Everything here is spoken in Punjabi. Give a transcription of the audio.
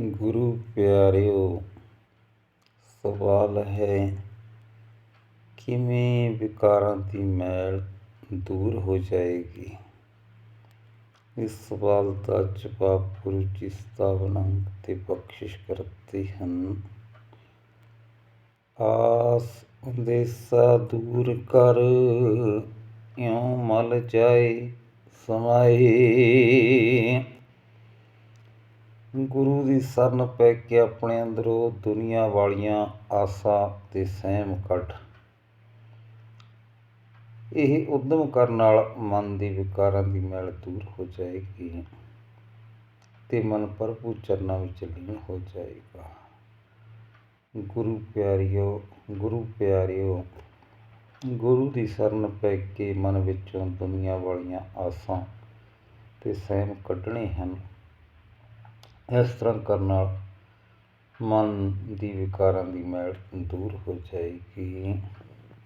ਗੁਰੂ ਪਿਆਰਿਓ, ਸਵਾਲ ਹੈ, ਕਿਵੇਂ ਵਿਕਾਰਾਂ ਦੀ ਮੈਲ ਦੂਰ ਹੋ ਜਾਏਗੀ? ਇਸ ਸਵਾਲ ਦਾ ਜਵਾਬ ਗੁਰੂ ਜੀ ਸਤਾਵਨ ਅੰਗ ਤੇ ਬਖਸ਼ਿਸ਼ ਕਰਦੇ ਹਨ। ਆਸ ਉਦੇਸਾ ਦੂਰ ਕਰ ਇਉਂ ਮਲ ਜਾਏ, ਸਮਾਏ। ਗੁਰੂ ਦੀ ਸ਼ਰਨ ਪੈ ਕੇ ਆਪਣੇ ਅੰਦਰੋਂ ਦੁਨੀਆ ਵਾਲੀਆਂ ਆਸਾਂ ਤੇ ਸਹਿਮ ਕੱਢ। ਇਹ ਉਦਮ ਕਰਨ ਨਾਲ ਮਨ ਦੀ ਵਿਕਾਰਾਂ ਦੀ ਮੈਲ ਦੂਰ ਹੋ ਜਾਏਗੀ ਤੇ ਮਨ ਪ੍ਰਭੂ ਚਰਨਾਂ ਵਿੱਚ ਲੀਨ ਹੋ ਜਾਏਗਾ। ਗੁਰੂ ਪਿਆਰਿਓ ਗੁਰੂ ਪਿਆਰਿਓ, ਗੁਰੂ ਦੀ ਸ਼ਰਨ ਪੈ ਕੇ ਮਨ ਵਿੱਚੋਂ ਦੁਨੀਆ ਵਾਲੀਆਂ ਆਸਾਂ ਤੇ ਸਹਿਮ ਕੱਢਣੇ ਹਨ। ਇਸ ਤਰ੍ਹਾਂ ਕਰਨ ਨਾਲ ਮਨ ਦੀ ਵਿਕਾਰਾਂ ਦੀ ਮੈਲ ਦੂਰ ਹੋ ਜਾਏਗੀ।